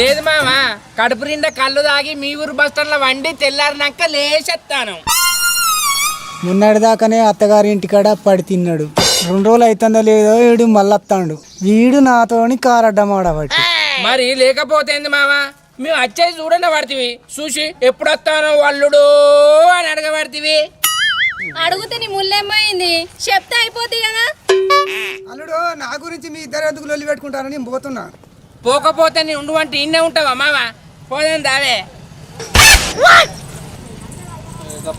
లేదు మామ కడుపు నిండా కళ్ళు తాగి మీ ఊరు బస్ స్టాండ్లో వండి తెల్లారినాక లేచెత్తాను మొన్నటి దాకానే అత్తగారి ఇంటికాడ పడి తిన్నాడు. రెండు రోజులు అవుతుందో లేదో వీడు మళ్ళీ వస్తాడు వీడు నాతోని కారడ్డమాడబట్టి. మరి లేకపోతే ఏంది మామ? మేము వచ్చేసి చూడండి పడుతుంది చూసి ఎప్పుడు వస్తానో అల్లుడు అని అడగబడుతుంది అడుగుతే నీ ముళ్ళేమైంది చెప్తే అయిపోద్ది కదా. అల్లుడు నా గురించి మీ ఇద్దరు ఎందుకు లొల్లి పెట్టుకుంటారని నేను పోతున్నా. పోకపోతే నీ ఉండు అంటే ఇన్నే ఉంటావా మామ? పోదాం దావే.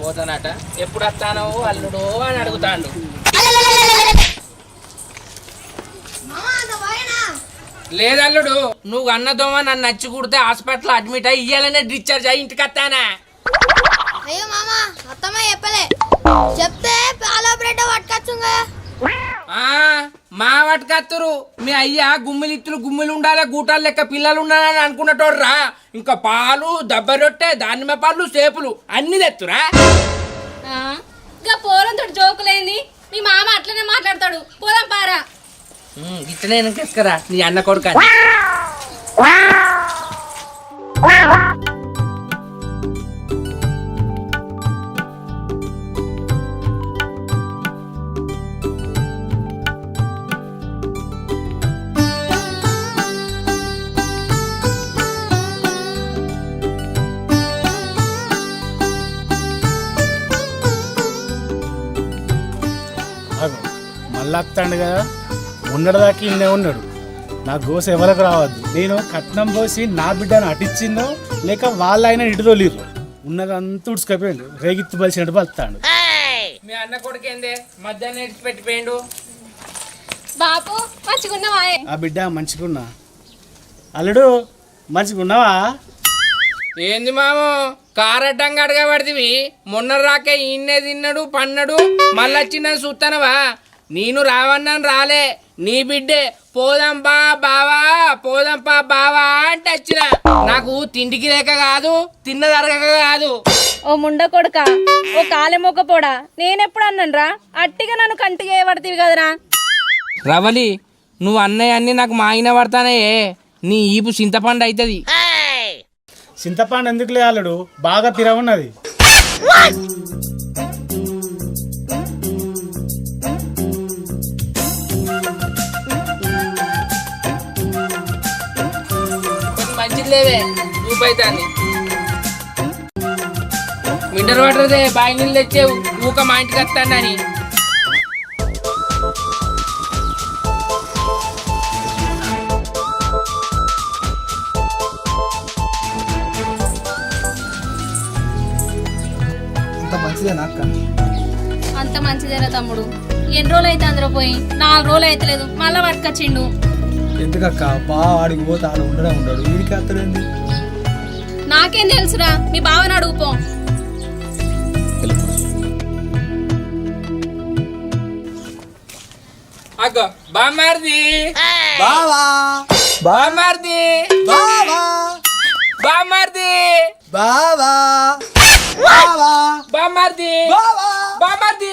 పోతానట. ఎప్పుడు వస్తానో అల్లుడు అని అడుగుతాడు. లేదల్లుడు నువ్వు అన్నదోమ నన్ను నచ్చి కుడితే హాస్పిటల్ అడ్మిట్ అయ్యి ఇయ్యాలనే డిశ్చార్జ్ అయ్యి ఇంటికి వస్తానా? అయ్యో మామ అత్తమ్మ చెప్పలే. చెప్తే పాల బ్రెడ్ పట్టుకొచ్చు మా వాటికత్తురు మీ అయ్యా గుమ్మిలిత్తులు గుమ్మిలు ఉండాలి గూటాలు లెక్క పిల్లలు ఉండాలని అనుకున్నటోడు రా ఇంకా పాలు దెబ్బ రొట్టె దానిమ్మ పాలు సేపులు అన్ని తెత్తురా. ఆ, ఇంకా పోరంతో జోకులేంది. మీ మామ అట్లనే మాట్లాడతాడు. పోదాం పారా. ఇట్లనే నీ అన్న కొడుకు మళ్ళా వస్తాడు కదా. ఉన్నదాకా ఇన్నే ఉన్నాడు. నా గోస ఎవరికి రావద్దు. నేను కట్నం పోసి నా బిడ్డను అటిచ్చిందో లేక వాళ్ళ ఆయన ఇటు తోలిర్రు ఉన్నదంతా ఉడుచుకపోయిండు. రేగిత్తు బలిసినట్టు బలుతాడు. మీ అన్న కొడుకు ఏందే మధ్యాహ్నం ఇడిచి పెట్టిపోయిండు. బాపు మంచిగున్నావా? ఆ బిడ్డ మంచిగున్నా. అల్లుడు మంచిగున్నావా? ఏంది మాము? కారడ్డంగా అడగబడితివి. మొన్న రాకే ఈయన్నే తిన్నాడు పన్నడు మళ్ళొచ్చిన చూస్తానవా నేను రావన్నాను రాలే నీ బిడ్డే. పోదంపా బావా పోదంపా బావా అంటే వచ్చిన. నాకు తిండికి లేక కాదు తిన్నదరగక కాదు. ఓ ముండ కొడుక ఓ కాలే మొక్కపోడా నేనెప్పుడు అన్నానురా అట్టిగా నన్ను కంటిగా పడతీవి కదరా? రవలి నువ్వు అన్నయ్య అన్ని నాకు మాగిన పడతానే. నీ ఈపు చింతపండు అవుతుంది చింతపండు ఎందుకులే అల్లుడు? బాగా తిరగన్నది లేవే. ఊపు అవుతుంది మిండర్ వాటర్దే బాయి నీళ్ళు తెచ్చేవు. ఊక మా ఇంటికి వస్తానని మంచిదేనా అక్క? అంత మంచిదేరా తమ్ముడు. ఎన్ని రోజులు అయితే అందరూ పోయి? నాలుగు రోజులు అయితే లేదు మళ్ళా పట్టుకొచ్చిండు ఎందుకక్క? బా ఆడికి పోతే ఆడ ఉండడం ఉండడు. వీడికి అత్తడేంది నాకేం తెలుసురా? మీ బావని అడుగుపో. అగ్గో బామ్మారిది. బావా! బావా! బావా! బావా! బావా! బామ్మారిది.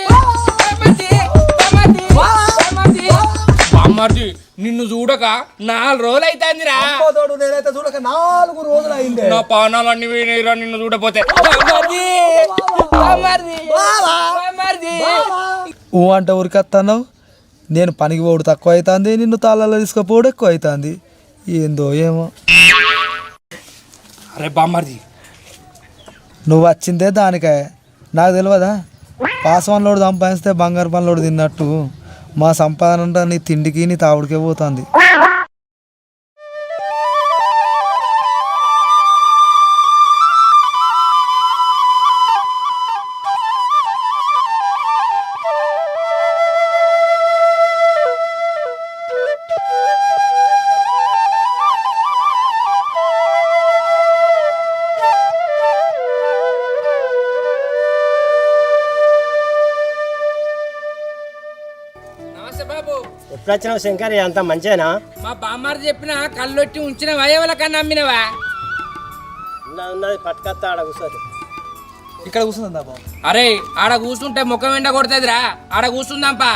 నిన్ను చూడక నాలుగు రోజులు అవుతుందిరా తోడు నేనైతే చూడక నాలుగు రోజులు అయిందే నా పానాలన్నీ పోయినాయిరా నిన్ను చూడపోతే. ఊ అంటే ఉరికత్తాను నేను పనికి పోడు తక్కువ అవుతుంది నిన్ను తాళాలో తీసుకుపోడు ఎక్కువ అవుతుంది ఏందో ఏమో. అరే బామ్మారిది నువ్వు వచ్చిందే దానికే. నాకు తెలియదా పాసవన్లోడు సంపాదిస్తే బంగారు పనులోడు తిన్నట్టు. మా సంపాదన నీ తిండికి నీ తావుడికే పోతుంది. ఎప్పుడు వచ్చినావు శంకర్ అంత మంచిదేనా మా బామ్మారు చెప్పిన కళ్ళొట్టి ఉంచిన వయవల కన్నా అమ్మినవా ఉన్నది పట్టుకత్తా ఆడ కూర్చోరు ఇక్కడ కూర్చుందా బాబు. అరే ఆడ కూర్చుంటే ముఖం ఎండ కొడుతుందిరా. ఆడ కూర్చుందాంపా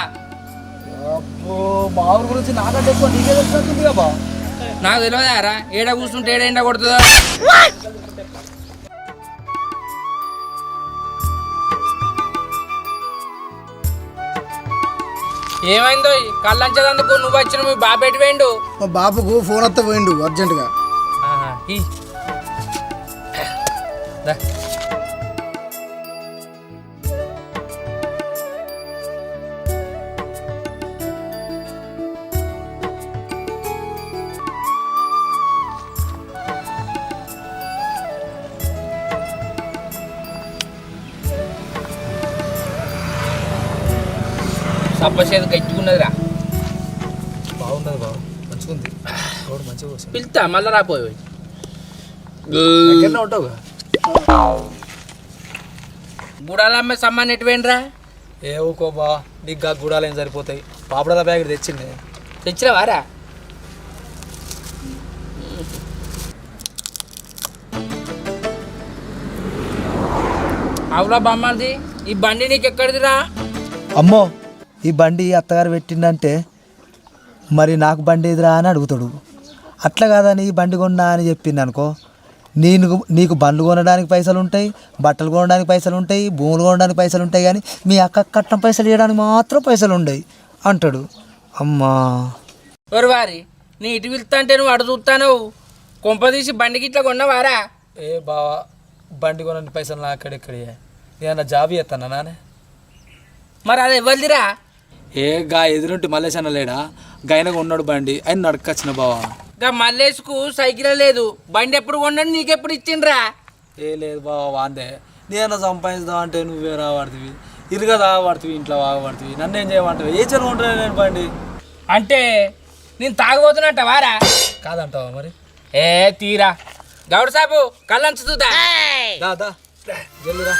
మా ఊరు గురించి నాకంటే ఎక్కువ నీకే తెలిసినట్టుంది కదా నాకు తెలియదారా ఏడ కూర్చుంటే ఏడ ఎండ కొడుతుందో. ఏమైందో కళ్ళంచదందుకు నువ్వు వచ్చిన మీ బాబెట్టి వేయండు మా బాబుకు ఫోన్ వస్తే పోయిండు అర్జెంటుగా సప్పసేది గట్టిగున్నదిరా. బాగున్నది బాబు. మంచిగా ఉంది మంచిగా వస్తుంది పిలుతా మళ్ళా రాపోయి దగ్గరనే ఉంటావు గుడాలమ్మ సమ్మాన్ ఎటు పోయినరా ఏ ఊకో బా నీకు గా గుడాలు ఏం సరిపోతాయి? పాపడాల ప్యాకెట్ తెచ్చింది. తెచ్చినవారా అవులా బామ్మది ఈ బండి నీకు ఎక్కడిదిరా అమ్మో ఈ బండి అత్తగారు పెట్టిండంటే మరి నాకు బండి ఎదురా అని అడుగుతాడు. అట్లా కాదని ఈ బండి కొన్నా అని చెప్పింది అనుకో నేను నీకు బండ్లు కొనడానికి పైసలు ఉంటాయి బట్టలు కొనడానికి పైసలు ఉంటాయి భూములు కొనడానికి పైసలు ఉంటాయి కానీ మీ అక్క కట్నం పైసలు ఇవ్వడానికి మాత్రం పైసలు ఉండయి అంటాడు. అమ్మా! ఎవరు వారి నీ ఇటు వెళ్తాంటే నువ్వు అడు చూస్తాను కొంపదీసి బండికి ఇట్లా కొన్నవారా? ఏ బావా బండి కొనడానికి పైసలు నా అక్కడెక్కడే నేను జాబ్ చేస్తానా నానే? మరి అది ఎవరిదిరా? ఏ గా ఎదురుంటి మల్లేశ్ అన్న లేడా? గైనగా ఉన్నాడు బండి. ఆయన నడకొచ్చిన బావా. ఇంకా మల్లేసుకు సైకిల్ లేదు. బండి ఎప్పుడు కొన్నాడు? నీకెప్పుడు ఇచ్చిండ్రా? ఏ లేదు బావా వాందే. నేను సంపాదించుదాం అంటే నువ్వే రావాడుతుంది ఇరుగా తాగబడుతుంది ఇంట్లో వాగబడుతుంది నన్ను ఏం చేయమంటావు? ఏ చెరువు ఉంటాను నేను బండి? అంటే నేను తాగబోతున్నట్ట వారా? కాదంటావా మరి? ఏ తీరా. గౌడ్ సాబు కళ్ళంచుతుందా దా దా. జల్లురా.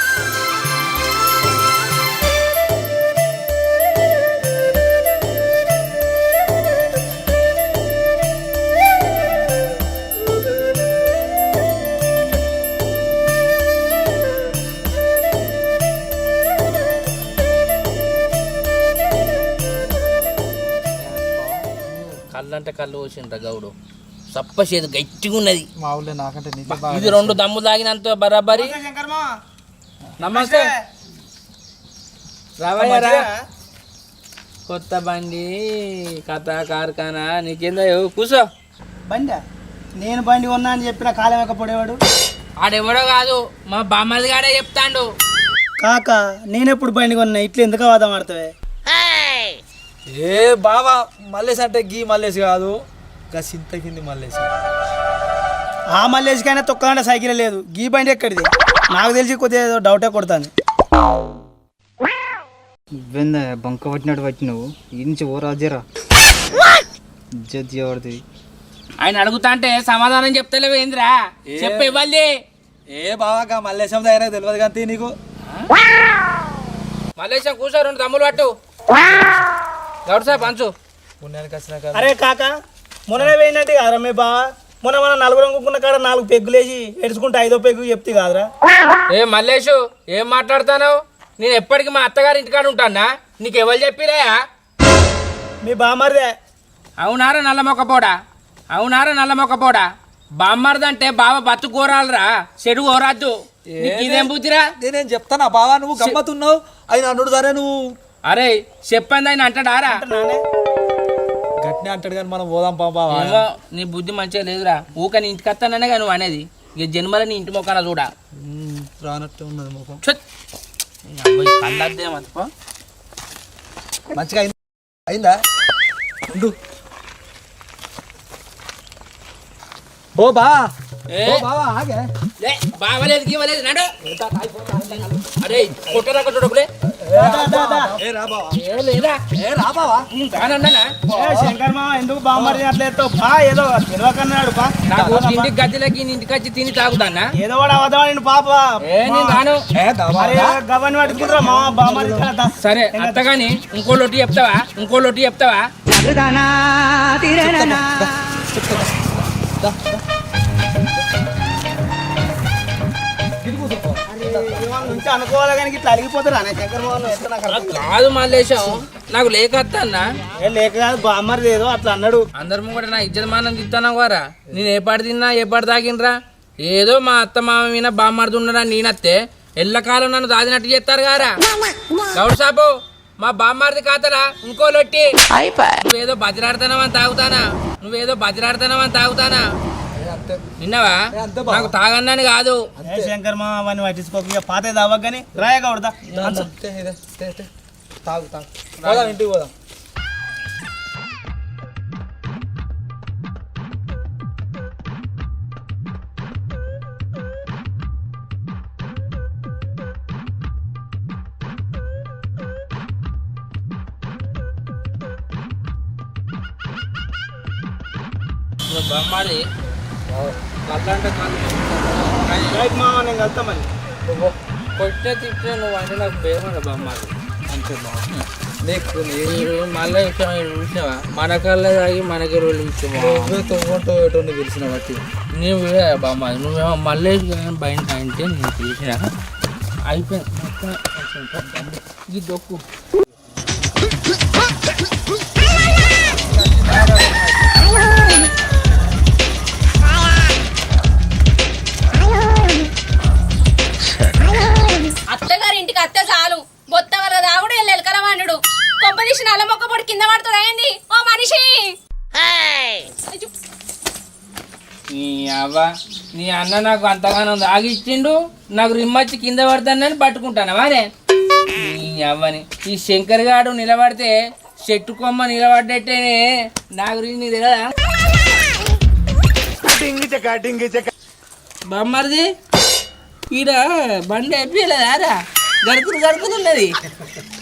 అంటే కళ్ళు పోసిండ్రా గౌడు. సప్పసేది గట్టిగా ఉన్నది. మా ఊళ్ళో నాకంటే నీకు ఇది రెండు దమ్ము తాగినంత బరాబరి. నమస్తే రావయ్యారా కొత్త బండి కథ కార్ఖానా నీకేందో కూసో. బండి? నేను బండి కొన్నా అని చెప్పిన కాలం ఎక్కపోడేవాడు? ఆడెవడో కాదు మా బామ్మది గాడే చెప్తాండు. కాక నేనెప్పుడు బండి కొన్నా? ఇట్లా ఎందుకు వాదం ఆడతావే? ఏ బావా మల్లేసి అంటే గీ మల్లేసి కాదు. గా సింత కింది మల్లేసి ఆ మల్లేసికైనా తొక్కదంటే సైకిల్ లేదు. గీ బండి ఎక్కడిది? నాకు తెలిసి కొద్దిగా ఏదో డౌటే కొడతాను నువ్వేందా బంక పట్టినట్టు పట్టినావు? ఈ నుంచి ఓ రాజేరా. ఇజ్జత్ చేయబడుతుంది ఆయన అడుగుతా అంటే సమాధానం చెప్తలేవు ఏంద్రా? చెప్పు ఇవ్వాలి. ఏ బావా మల్లేశం దగ్గర తెలియదు కానీ నీకు. మలేషియా కూర్చో రెండు తమ్ములు పట్టు. గౌడ్ సాబ్ పంచు. పుణ్యానికి వచ్చినాక అరే కాక మొన్ననే పోయినట్టు కాదురా మీ బావ మొన్న మన నలుగురు అనుకున్న కాడ నాలుగు పెగ్గులేసి ఎడుచుకుంటే ఐదో పెగ్గు చెప్తే కాదురా. ఏ మల్లేషు ఏం మాట్లాడతాను నేను ఎప్పటికీ మా అత్తగారి ఇంటికాడ ఉంటానా? నీకు ఎవరు చెప్పిరా? మీ బామ్మరిదే అవునారా నల్ల మొక్కపోడా అవునారా నల్ల మొక్కపోడా బామ్మర్దంటే బావ బతు కోరాలరా. చెడు కోరాద్దు. నీకు ఇదేం బుద్ధిరా? నేనేం చెప్తానా బావా? నువ్వు గమ్మతున్నావు ఆయన అన్నుడు సరే నువ్వు. అరే చెప్పండి ఆయన అంటాడారా గట్టినే అంటాడు కానీ మనం పోదాం పా బావా. ఏమో నీ బుద్ధి మంచిగా లేదురా. ఊక నీ ఇంటికి వస్తాననే కానీ నువ్వు అనేది. ఇక జన్మల నీ ఇంటి మొక్కన చూడా. రానట్టే ఉన్నది ముఖం. అబ్బాయి కళ్ళద్దేమనుకో మంచిగా అయింది? అయిందా? ఉండు. ఓ బా. ఓ బావా ఆగే. బావలేదు గీవలేదు నడు. అరే కొట్టరాక చూడకులే శంకర్ మామ ఎందుకు బామ్మరిది అట్లా బా ఏదో తెలియకన్నాడు బా నాకు ఇంటికి గద్దెలకి ఇంటికి వచ్చి తిని తాగుతానా ఏదో కూడా అవదాం నేను పాప ఏ పట్టుకుంటారా మామ సరే అత్తగాని ఇంకో లొట్టి చెప్తావా ఇంకో లొట్టి చెప్తావా అనుకోవాలి కానీ ఇట్లా అలిగిపోతారు అనే శంకర్ మోహన్ ఎట్లా నాకు కాదు. మల్లేశం నాకు లేక అత్తన్నా ఏ లేక కాదు బామ్మరిది ఏదో అట్లా అన్నాడు. అందరు ముంగట నా ఇజ్జతమానం తిత్తానా వారా? నేను ఏ పాటి తిన్నా ఏ పాటి తాగినరా ఏదో మా అత్త మామ మీద బామ్మర్ది ఉండరా నేనత్తే ఎల్లకాలం నన్ను దాదినట్టు చేస్తారు గారా? గౌడ్ సాబు మా బామ్మారిది కాతరా ఇంకో లొట్టి. నువ్వేదో బతిరాడుతున్నావని తాగుతానా? నువ్వేదో బతిరాడుతున్నావని తాగుతానా? విన్నావా నాకు తాగన్నాని కాదు. శంకర్ మా అవన్నీ పట్టించుకోక. ఇక పాతే దావా కానీ రాయ కౌడదా తాగు తాగు. పోదాం ఇంటికి పోదాం. కళ్ళు రైట్ మా నేను మరి కొట్టే తిట్టే నువ్వు అంటే నాకు భయమన్న బామ్మారి అంతే బాగుంది నీకు మీరు మళ్ళీ చూసినావా మన కళ్ళ తాగి మనకి రోజులు ఇచ్చావా నువ్వే తొంగంటో ఏటో బట్టి నువ్వు బామ్మ నువ్వేమో మళ్ళీ బయట అంటే నేను తీసిన అయిపోయింది. మొత్తం ఇది దొక్కు కింద పడుతుంది అయింది ఓ మనిషి. నీ అవ్వ నీ అన్న నాకు అంతగానో ఆగిచ్చిండు నాకు రిమ్మచ్చి కింద పడతానని పట్టుకుంటాను? వారే నీ అవ్వని. ఈ శంకర్ గాడు నిలబడితే చెట్టు కొమ్మ నిలబడ్డట్టేనే నా గురించి నీకు తెలియదా బొమ్మరిది ఈడ బండి గడుకుతున్నది బా, గట్టిగున్నది భూమి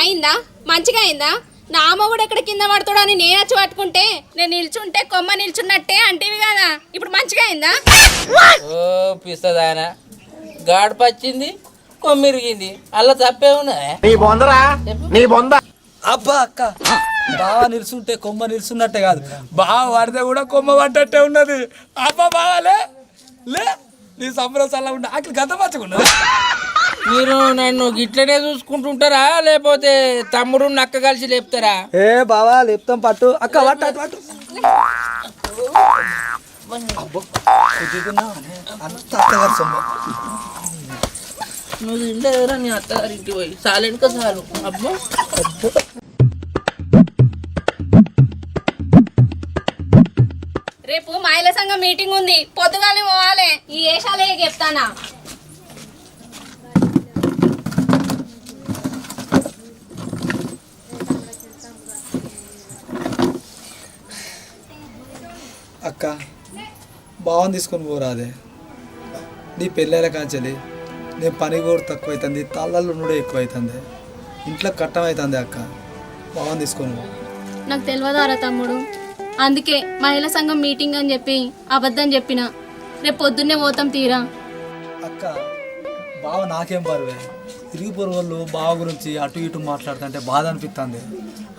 అయిందా? మంచిగా అయిందా? నా మొగుడు ఎక్కడ కింద పడతాడు అని నేను వచ్చి పట్టుకుంటే నేను నిల్చుంటే కొమ్మ నిల్చున్నట్టే అంటేవి కదా. ఇప్పుడు మంచిగా అయిందా? ఓ పిస్తదానా గాడు పచ్చింది కొమ్మిరిగింది అలా తప్పే ఉన్నదా అబ్బా అక్క. బావ నిలుచుంటే కొమ్మ నిలుచున్నట్టే కాదు. బావ పడితే కూడా కొమ్మ పడ్డట్టే ఉన్నది. అబ్బా బావాలే లే. నీ సంబరం చల్ల ఉండి. ఆకలి గంత పచ్చకుండా మీరు నన్ను గిట్లనే చూసుకుంటుంటారా? లేకపోతే తమ్ముడు నక్క కలిసి లేపుతారా? ఏ బావా లేపుతాం పట్టు. అక్క పట్టు అటు పట్టు. అబ్బో. నువ్వు తింటేరా నీ అత్తగారింటి పోయి? చాలు అబ్బో. రేపు మహిళా సంఘం మీటింగ్ ఉంది. పొద్దుగానే పోవాలి. ఈ ఏషాలే చెప్తానా? అక్క బావని తీసుకొని పోరాదే. నీ పెళ్ళైన కాంచెలి నేను పని కూడా తక్కువ అవుతుంది తల్లలు ఉండడం ఎక్కువ అవుతుంది ఇంట్లో కట్టం అవుతుంది అక్క బావని తీసుకొని పో. నాకు తెలియదారా తమ్ముడు. అందుకే మహిళా సంఘం మీటింగ్ అని చెప్పి అబద్ధం చెప్పిన. రేపు పొద్దున్నే పోతాం తీరా. అక్క బావ నాకేం బరువే. తిరిగి వాళ్ళు బావ గురించి అటు ఇటు మాట్లాడుతుంటే బాధ అనిపిస్తుంది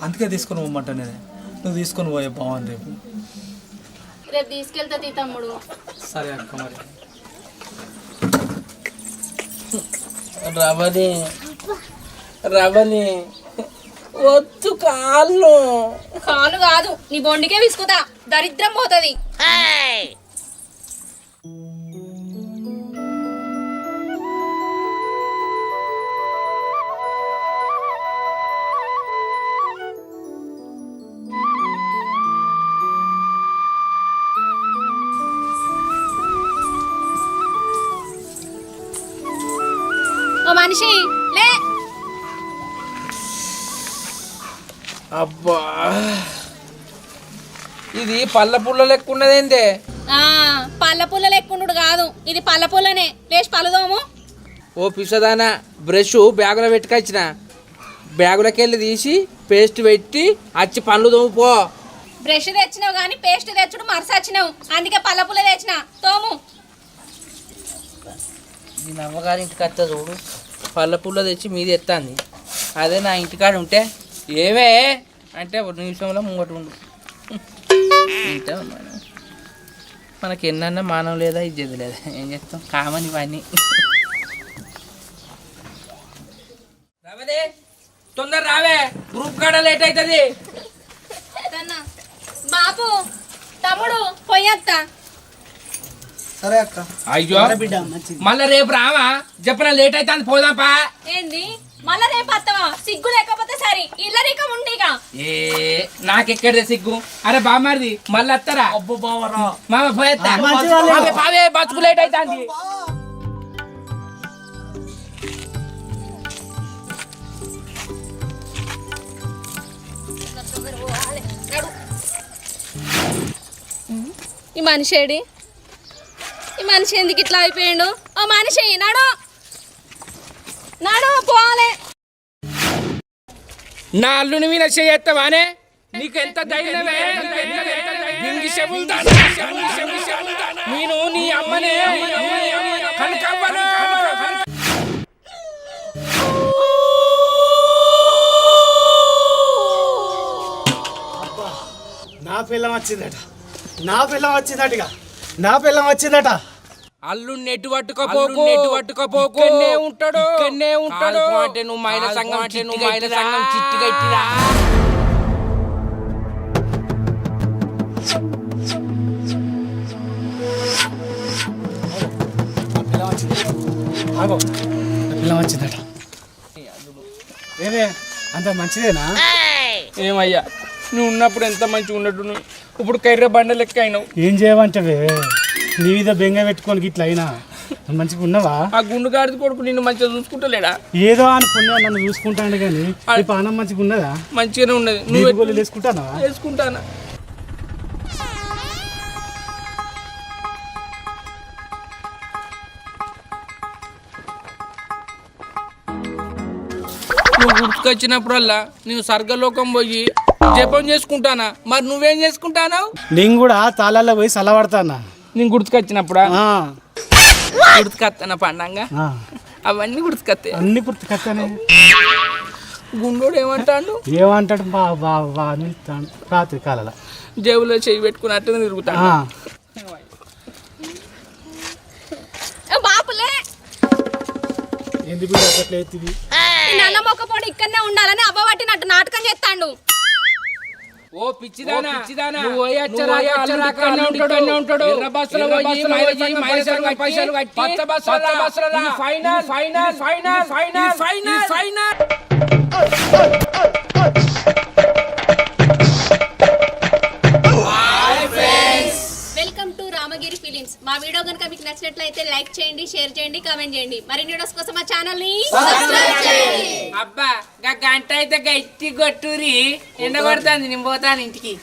అందుకే తీసుకొని పోమంటా నేనే నువ్వు తీసుకొని పోయే బావని రేపు. రేపు తీసుకెళ్తా తీ తమ్ముడు. సరే అక్క మరి. రవని రవని వద్దు కాళ్ళు. కాలు కాదు నీ బొండికే విసుకుతా. దరిద్రం పోతుంది. అబ్బా. ఇది పళ్ళ పుల్ల లెక్క ఉన్నదేంటే పళ్ళ పుల్లలు ఎక్కుండు కాదు. ఇది పళ్ళ పుల్లనే. లేచి పలుదోము ఓ పిసదానా బ్రష్ బ్యాగులో పెట్టుకొచ్చిన. బ్యాగులోకి వెళ్ళి తీసి పేస్ట్ పెట్టి అచ్చి పండ్లు తోముపో బ్రష్ తెచ్చినావు కానీ పేస్ట్ తెచ్చుడు మరసచ్చినావు. అందుకే పళ్ళ పుల్ల తెచ్చిన. తోము. నేను అమ్మగారి ఇంటికి వస్తా చూడు పళ్ళ పుల్ల తెచ్చి మీది ఎత్తాంది. అదే నా ఇంటికాడ ఉంటే ఏమే? అంటే ఒక నిమిషంలో ముంగట ఉండు. ఇంతే ఉన్నాను? మనకి ఎన్నన్నా మానవ లేదా ఇజ్జది లేదా? ఏం చెప్తాం కామన్ ఇవన్నీ. రావదే తొందర రావే. గ్రూప్ కాడ లేట్ అవుతుంది బాబు తమ్ముడు పొయ్యత్తా సరే అక్క. అయ్యో. మళ్ళా రేపు రావా? చెప్పిన లేట్ అవుతుంది పోదాంపా. ఏంది? మళ్ళా రేపు అత్తవా సిగ్గు లేకపోతే సరే ఇల్లరిక ఉండిగా. ఏ నాకెక్కడే సిగ్గు? అరే బామ్మారిది మళ్ళీ వస్తారా? మామ పోయేస్తా పావే, పావే బతుకు లేట్ అవుతుంది ఈ మనిషి ఏడి? ఈ మనిషి ఎందుకు ఇట్లా అయిపోయాడు? ఓ మనిషి నాడు. నాడు. నా అల్లుని మీద చేయత్తవానే నీకు ఎంత ధైర్యమే బింగి చెబుతాను. నేను నీ అమ్మనే. నా పిల్లం వచ్చిందట నా పిల్లం వచ్చిందట ఇక. నా పిల్లం వచ్చిందట అల్లుని నెట్టు పట్టుకోపోకు? నెట్టు పట్టుకోపోకు? ఇక్కడనే ఉంటాడు. ఇక్కడనే ఉంటాడు. అంటే నువ్వు మహిళా సంఘం అంటే నువ్వు మహిళా సంఘం చిట్టి కట్టిరా నా పిల్లం వచ్చిందట. ఏమే అంత మంచిదేనా? ఏమయ్యా నువ్వు ఉన్నప్పుడు ఎంత మంచిగా ఉన్నట్టు ఇప్పుడు కర్ర బండ లెక్క అయినావు ఏం చేయమంటావే? నీ మీద బెంగ పెట్టుకోనికి ఇట్లా అయినా? మంచిగా ఉన్నావా? ఆ గుండు గాడిది కొడుకు నిన్ను మంచిగా చూసుకుంటలేడా? ఏదో అనుకున్నా నన్ను చూసుకుంటాను కానీ ఈ పానం మంచిగా ఉన్నదా? మంచిగానే ఉన్నది. నువ్వు వేసుకుంటానా వేసుకుంటానా నువ్వు గుర్తుకొచ్చినప్పుడల్లా నేను స్వర్గలోకం పోయి జపం చేసుకుంటానా? మరి నువ్వేం చేసుకుంటానావు? నేను కూడా తాళాల్లో పోయి సలవాడతానా? నేను గుర్తుకొచ్చినప్పుడా? ఆ, గుర్తుకొస్తానా పండంగా? ఆ. అవన్నీ గుర్తుకొస్తాయి అన్ని గుర్తుకొస్తానే గుండోడు ఏమంటాడు? ఏమంటాడు బా బా బా తాను రాత్రి కాలాల. జేబులో చేయి పెట్టుకున్నట్టు తిరుగుతాడు. ఆ, ఏ బాపులే! ఎందుకు అట్లా నల్ల మొక్కపోడు ఇక్కడనే ఉండాలని అవ్వ పట్టినట్టు నాటకం చేస్తాడు. ఓ పిచ్చిదానా పిచ్చిదానా. నువ్వు ఇక్కడనే ఉంటాడు ఉంటాడు ఎర్ర బస్సులో పోయి పైసలు పైసలు కట్టి పచ్చ బస్సుల బస్సుల final final final final. Final final. మా వీడియో కనుక మీకు నచ్చినట్లయితే లైక్ చేయండి షేర్ చేయండి కామెంట్ చేయండి. మరిన్ని వీడియోస్ కోసం మా ఛానల్ని అబ్బా గా గంట అయితే గట్టి కొట్టురి. ఎండ కొడుతుంది నేను పోతాను ఇంటికి.